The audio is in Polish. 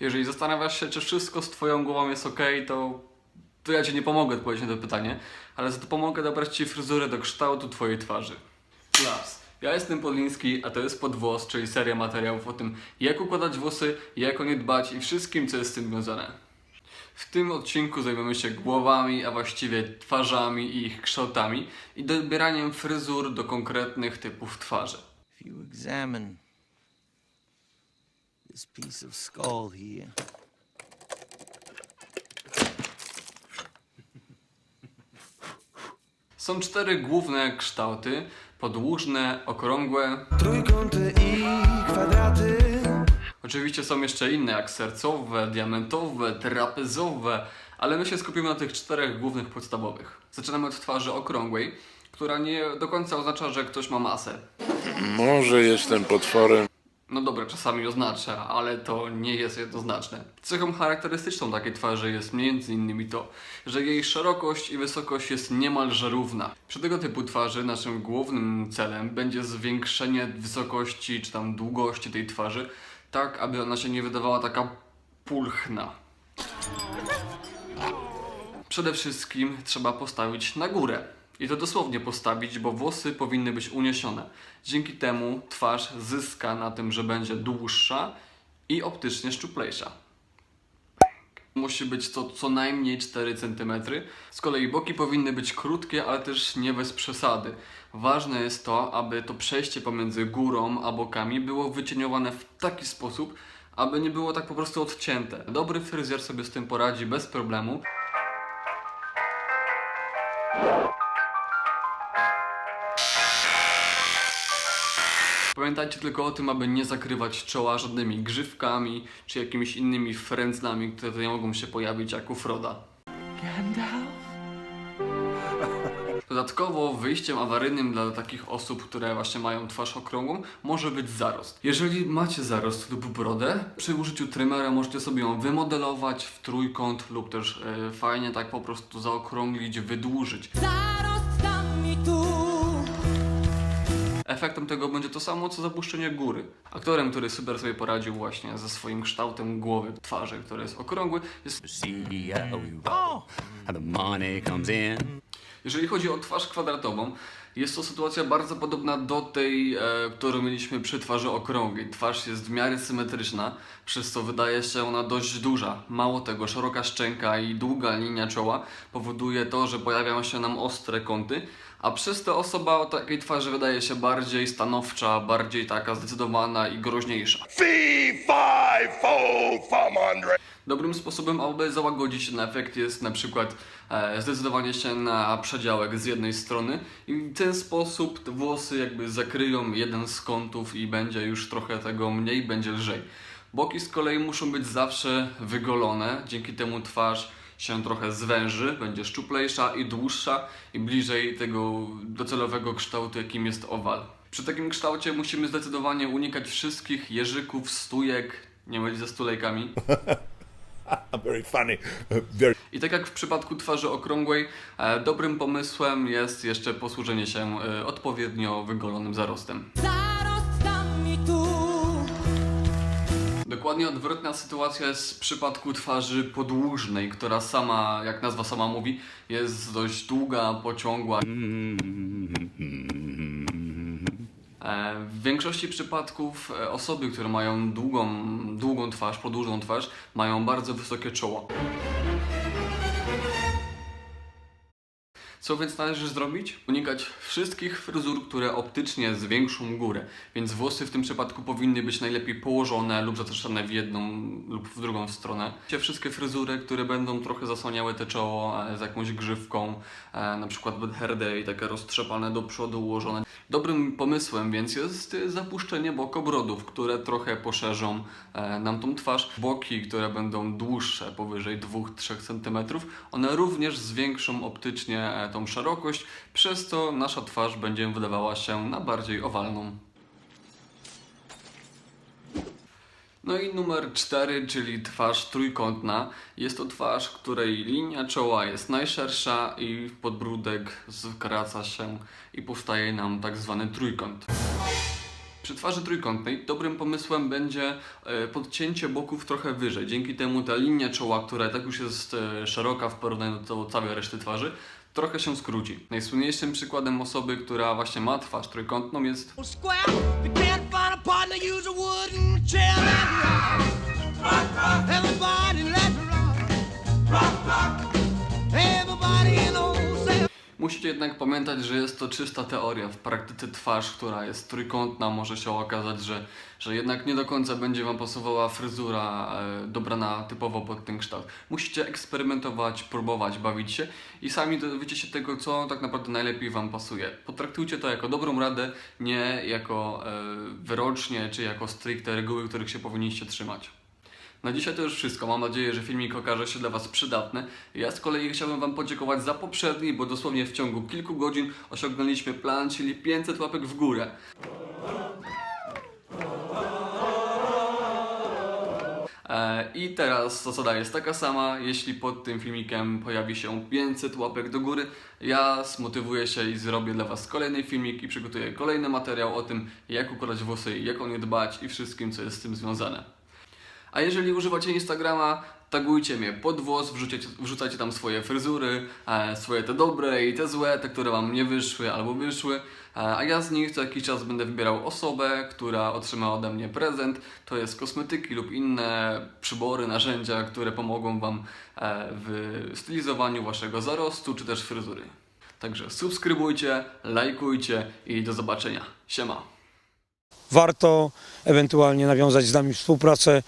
Jeżeli zastanawiasz się, czy wszystko z Twoją głową jest ok, to, to ja Ci nie pomogę odpowiedzieć na to pytanie, ale za to pomogę dobrać Ci fryzurę do kształtu Twojej twarzy. Klaps. Ja jestem Podliński, a to jest Podwłos, czyli seria materiałów o tym, jak układać włosy, jak o nie dbać i wszystkim, co jest z tym związane. W tym odcinku zajmiemy się głowami, a właściwie twarzami i ich kształtami i dobieraniem fryzur do konkretnych typów twarzy. If you examine this piece of skull here, Są cztery główne kształty: podłużne, okrągłe. trójkąty i kwadraty. Oczywiście są jeszcze inne, jak sercowe, diamentowe, trapezowe, ale my się skupimy na tych czterech głównych podstawowych. Zaczynamy od twarzy okrągłej, która nie do końca oznacza, że ktoś ma masę. Może jestem potworem. No dobra, czasami oznacza, ale to nie jest jednoznaczne. Cechą charakterystyczną takiej twarzy jest m.in. to, że jej szerokość i wysokość jest niemalże równa. Przy tego typu twarzy naszym głównym celem będzie zwiększenie wysokości czy tam długości tej twarzy, tak aby ona się nie wydawała taka pulchna. Przede wszystkim trzeba postawić na górę. I to dosłownie postawić, bo włosy powinny być uniesione. Dzięki temu twarz zyska na tym, że będzie dłuższa i optycznie szczuplejsza. Musi być to co najmniej 4 cm. Z kolei boki powinny być krótkie, ale też nie bez przesady. Ważne jest to, aby to przejście pomiędzy górą a bokami było wycieniowane w taki sposób, aby nie było tak po prostu odcięte. Dobry fryzjer sobie z tym poradzi bez problemu. Pamiętajcie tylko o tym, aby nie zakrywać czoła żadnymi grzywkami czy jakimiś innymi frędzlami, które tutaj mogą się pojawić jak u Froda. Dodatkowo wyjściem awaryjnym dla takich osób, które właśnie mają twarz okrągłą, może być zarost. Jeżeli macie zarost lub brodę, przy użyciu trymera możecie sobie ją wymodelować w trójkąt lub też e, fajnie tak po prostu zaokrąglić, wydłużyć. Zarost Efektem tego będzie to samo co zapuszczenie góry. Aktorem, który super sobie poradził właśnie ze swoim kształtem głowy, twarzy, który jest okrągły, jest in. Jeżeli chodzi o twarz kwadratową, jest to sytuacja bardzo podobna do tej, e, którą mieliśmy przy twarzy okrągłej. Twarz jest w miarę symetryczna, przez co wydaje się ona dość duża. Mało tego, szeroka szczęka i długa linia czoła powoduje to, że pojawiają się nam ostre kąty, a przez to osoba o takiej twarzy wydaje się bardziej stanowcza, bardziej taka zdecydowana i groźniejsza. Dobrym sposobem, aby załagodzić ten efekt jest na przykład e, zdecydowanie się na przedziałek z jednej strony i w ten sposób włosy jakby zakryją jeden z kątów i będzie już trochę tego mniej, będzie lżej. Boki z kolei muszą być zawsze wygolone, dzięki temu twarz się trochę zwęży, będzie szczuplejsza i dłuższa i bliżej tego docelowego kształtu, jakim jest owal. Przy takim kształcie musimy zdecydowanie unikać wszystkich jeżyków, stójek, nie mylić ze stulejkami, Very funny. Very. I tak jak w przypadku twarzy okrągłej, e, dobrym pomysłem jest jeszcze posłużenie się e, odpowiednio wygolonym zarostem. Dokładnie odwrotna sytuacja jest w przypadku twarzy podłużnej, która sama, jak nazwa sama mówi, jest dość długa, pociągła. E, W większości przypadków e, osoby, które mają długą, długą twarz, podłużną twarz, mają bardzo wysokie czoło. Co więc należy zrobić? Unikać wszystkich fryzur, które optycznie zwiększą górę, więc włosy w tym przypadku powinny być najlepiej położone lub zatrzeszczone w jedną lub w drugą stronę. Wszystkie fryzury, które będą trochę zasłaniały te czoło e, z jakąś grzywką, e, na przykład hair day, takie roztrzepane do przodu ułożone. Dobrym pomysłem więc jest zapuszczenie bokobrodów, które trochę poszerzą e, nam tą twarz. Boki, które będą dłuższe, powyżej 2-3 cm, one również zwiększą optycznie tą szerokość, przez to nasza twarz będzie wydawała się na bardziej owalną. No i numer 4, czyli twarz trójkątna. Jest to twarz, której linia czoła jest najszersza i podbródek skraca się i powstaje nam tak zwany trójkąt. Przy twarzy trójkątnej dobrym pomysłem będzie e, podcięcie boków trochę wyżej. Dzięki temu ta linia czoła, która tak już jest e, szeroka w porównaniu do całej reszty twarzy, trochę się skróci. Najsłynniejszym przykładem osoby, która właśnie ma twarz trójkątną jest. Musicie jednak pamiętać, że jest to czysta teoria. W praktyce twarz, która jest trójkątna, może się okazać, że, że jednak nie do końca będzie Wam pasowała fryzura e, dobrana typowo pod ten kształt. Musicie eksperymentować, próbować, bawić się i sami dowiecie się tego, co tak naprawdę najlepiej Wam pasuje. Potraktujcie to jako dobrą radę, nie jako e, wyrocznie czy jako stricte reguły, których się powinniście trzymać. Na dzisiaj to już wszystko. Mam nadzieję, że filmik okaże się dla Was przydatny. Ja z kolei chciałbym Wam podziękować za poprzedni, bo dosłownie w ciągu kilku godzin osiągnęliśmy plan, czyli 500 łapek w górę. E, I teraz zasada jest taka sama. Jeśli pod tym filmikiem pojawi się 500 łapek do góry, ja zmotywuję się i zrobię dla Was kolejny filmik i przygotuję kolejny materiał o tym, jak układać włosy, jak o nie dbać i wszystkim, co jest z tym związane. A jeżeli używacie Instagrama, tagujcie mnie pod włos, wrzucajcie tam swoje fryzury, e, swoje te dobre i te złe, te, które Wam nie wyszły albo wyszły. E, a ja z nich co jakiś czas będę wybierał osobę, która otrzyma ode mnie prezent. To jest kosmetyki lub inne przybory, narzędzia, które pomogą Wam e, w stylizowaniu Waszego zarostu czy też fryzury. Także subskrybujcie, lajkujcie i do zobaczenia. Siema! warto ewentualnie nawiązać z nami współpracę